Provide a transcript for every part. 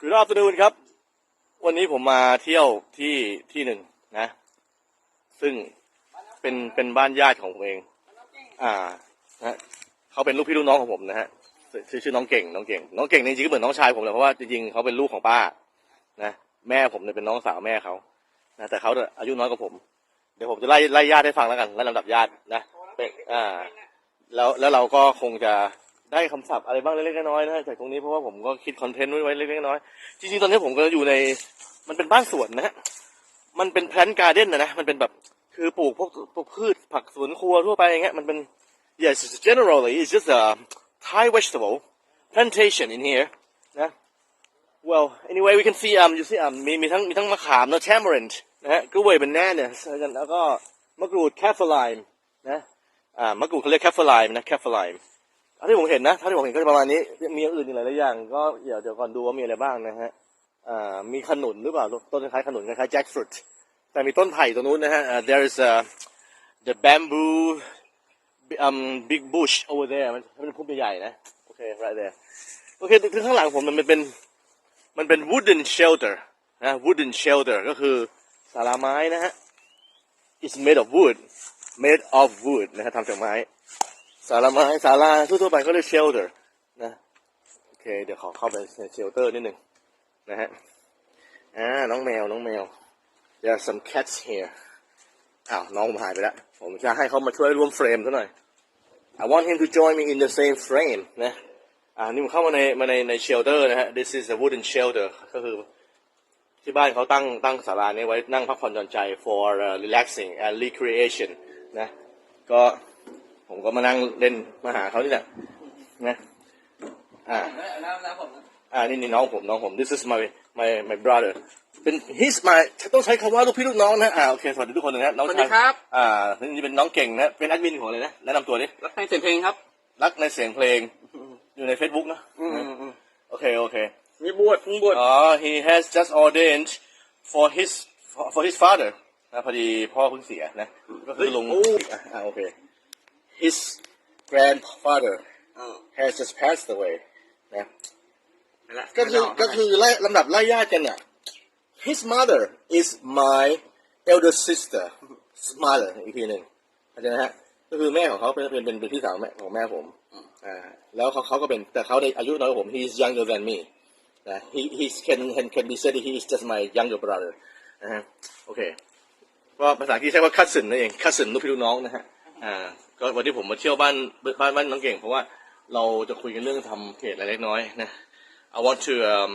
คือรอบตูนครับ วันนี้ผมมาเที่ยวที่ที่หนึ่งนะ ซึ่งเป็นเป็นบ้านญาติของผมเอง อ่านะเขาเป็นลูกพี่ลูกน้องของผมนะฮะชื่อชื่อน้องเก่งน้องเก่ง น้องเก่งจริงๆก็เหมือนน้องชายผมเลยเพราะว่าจริงๆเขาเป็นลูกของป้า นะแม่ผมเนี่ยเป็นน้องสาวแม่เขานะแต่เขาอายุน้อยกว่าผม เดี๋ยวผมจะไล่ไล่ญาติให้ฟังแล้วกันไล่ลำดับญาตินะเป็นอ่า แล้วแล้วเราก็คงจะ ได้คำศัพท์อะไรบ้างเล็กๆน้อยๆนะจากตรงนี้เพราะว่าผมก็คิดคอนเทนต์ไว้ไว้เล็กๆน้อยๆจริงๆตอนนี้ผมก็อยู่ในมันเป็นบ้านสวนนะฮะมันเป็นแพลนการ์เด้นนะนะมันเป็นแบบคือปลูกพวกพวกพืชผักสวนครัวทั่วไปอย่างเงี้ยมันเป็น yes generally it's just a Thai vegetable plantation in here นะ well anyway we can see um you see um มีมีทั้งมีทั้งมะขามนะ tamarind นะฮะกล้วย banana แล้วก็มะกรูด kaffir นะอ่ามะกรูดเขาเรียก kaffir นะ kaffir เท่าที่ผมเห็นนะเท่าที่ผมเห็นก็จะประมาณนี้ มีอย่างอื่นอีกหลายๆอย่าง ก็เดี๋ยวเดี๋ยวก่อนดูว่ามีอะไรบ้างนะฮะอ่ามีขนุนหรือเปล่า ต้นคล้ายขนุนคล้ายๆ jackfruit แต่มีต้นไผ่ตรงนู้นนะฮะ there is a the bamboo um big bush over there มันมันเป็นพุ่มใหญ่ๆนะ โอเค right there โอเคถึงข้างหลังผมมันเป็น มันเป็น wooden shelter นะ wooden shelter ก็คือศาลาไม้นะฮะ it's made of wood made of wood นะฮะทำจากไม้ ศาลาไม้ศาลาทั่วๆไปก็เรียก shelter นะโอเค เดี๋ยวขอเข้าไปใน shelter นิดหนึ่งนะฮะอ่าน้องแมวน้องแมว there are some cats here อ้าวน้องหายไปแล้ว ผมจะให้เขามาช่วยร่วมเฟรมซะหน่อย I want him to join me in the same frame นะอ่านี่ผมเข้ามาในมาในใน shelter นะฮะ this is a wooden shelter ก็คือที่บ้านเขาตั้งตั้งศาลานี้ไว้นั่งพักผ่อนหย่อนใจ for uh, relaxing and recreation นะก็ ผมก็มานั่งเล่นมาหาเขานี่แหละนะอ่าแล้วแล้วผมอ่านี่นี่น้องผมน้องผม this is my my my brother เป็น he's my ต้องใช้คำว่าลูกพี่ลูกน้องนะอ่าโอเคสวัสดีทุกคนนะฮะน้องสวัสชาดียครับอ่านี่เป็นน้องเก่งนะเป็นแอดมินของอะไรนะแนะนำตัวดิรักในเสียงเพลงครับ รักในเสียงเพลงอยู่ใน Facebook นะอืมอืมอืมโอเคโอเคมีบวชเพิ่งบวชอ๋อ he has just ordained for his for his father นะพอดีพ่อเพิ่งเสียนะก็คือลุงอะอ่าโอเค his grandfather อ่า has just passed away นะนั่นแหละก็คือก็คือไล่ลำดับไล่ญาติกันเนี่ย his mother is my elder sister mother อีกทีหนึ่งเข้าใจไหมฮะก็คือแม่ของเขาเป็นเป็นเป็นเป็นพี่สาวแม่ของแม่ผมอ่าแล้วเขาเขาก็เป็นแต่เขาในอายุน้อยกว่าผม he is younger than me นะ he he can can can be said that he is just my younger brother นะฮะโอเคก็ภาษาอังกฤษใช้ว่า cousin นั่นเอง cousin ลูกพี่ลูกน้องนะฮะอ่า ก็วันที่ผมมาเที่ยวบ้านบ้านบ้านน้องเก่ง เพราะว่าเราจะคุยกันเรื่องทำเพจอะไรเล็กน้อยนะ I want to um,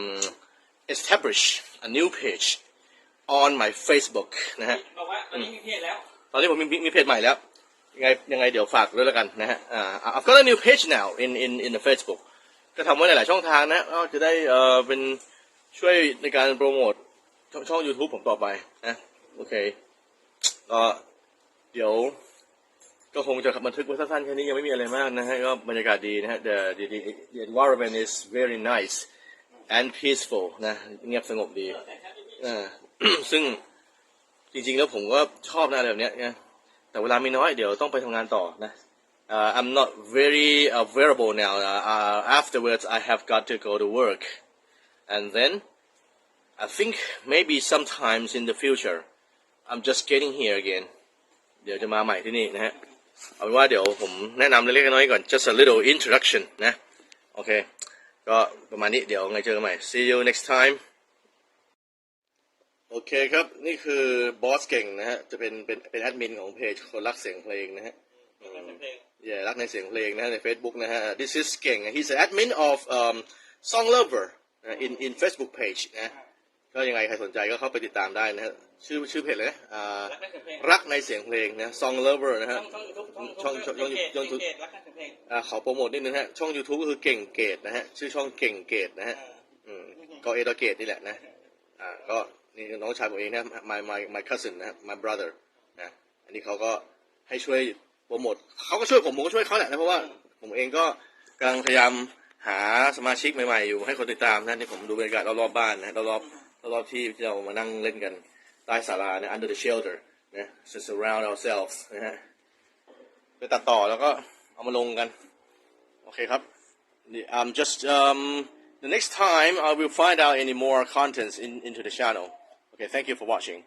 establish a new page on my Facebook นะฮะบอกว่าตอนนี้มีเพจแล้ว ตอนนี้ผมมีมีมีเพจใหม่แล้ว ยังไงยังไงเดี๋ยวฝากด้วยแล้วกันนะฮะอ่า I've got a new page now in in in the Facebook ก็ทำไว้หลายๆช่องทางนะก็จะได้เอ่อเป็นช่วยในการโปรโมทช่องช่อง YouTube ผมต่อไปนะโอเคก็เดี๋ยว ก็คงจะบันทึกไว้สั้นๆแค่นี้ยังไม่มีอะไรมากนะฮะก็บรรยากาศดีนะฮะ the the the the environment is very nice and peaceful นะเงียบสงบดีอ่าซึ่งจริงๆแล้วผมก็ชอบนะอะไรแบบเนี้ยนะแต่เวลามีน้อยเดี๋ยวต้องไปทำงานต่อนะ uh, I'm not very available now uh, afterwards I have got to go to work and then I think maybe sometimes in the future I'm just getting here again เดี๋ยวจะมาใหม่ที่นี่นะฮะ เอาเป็นว่าเดี๋ยวผมแนะนำเล็กๆน้อยๆก่อน just a little introduction นะ โอเค ก็ประมาณนี้เดี๋ยวไงเจอกันใหม่ see you next time โอเคครับ นี่คือบอสเก่งนะฮะ จะเป็นเป็นเป็นแอดมินของเพจคนรักเสียงเพลงนะฮะอย่ารักในเสียงเพลงนะฮะใน Facebook นะฮะ this is เก่ง he's an admin of um, song lover นะ in in Facebook page นะ ก็ยังไงใครสนใจก็เข้าไปติดตามได้นะฮะชื่อชื่อเพจเลยนะอ่ารักในเสียงเพลงรักในเสียงเพลงนะ song lover นะช่ฮะองช่องยูทูบช่องช่องช่องช่องช่องเพจรักในเสียงเพลงอ่าขอโปรโมทนิดนึงฮะ ช่อง YouTube ก็คือเก่งเกตนะฮะ ชื่อช่องเก่งเกตนะฮะอืมก็เอตเกตนี่แหละนะ อ่าก็นี่น้องชายผมเองนะ my my my cousin นะ my brother นะอันนี้เขาก็ให้ช่วยโปรโมทเขาก็ช่วยผมผมก็ช่วยเขาแหละนะเพราะว่าผมเองก็กำลังพยายามหาสมาชิกใหม่ๆอยู่ให้คนติดตามนะนี่ผมดูบรรยากาศรอบๆบ้านนะรอบๆ รอบที่ที่เรามานั่งเล่นกันใต้ศาลานะ under the shelter นะ to surround ourselves นะฮะไปตัดต่อแล้วก็เอามาลงกัน โอเคครับ I'm just um the next time I will find out any more contents in, into the channel. Okay, thank you for watching.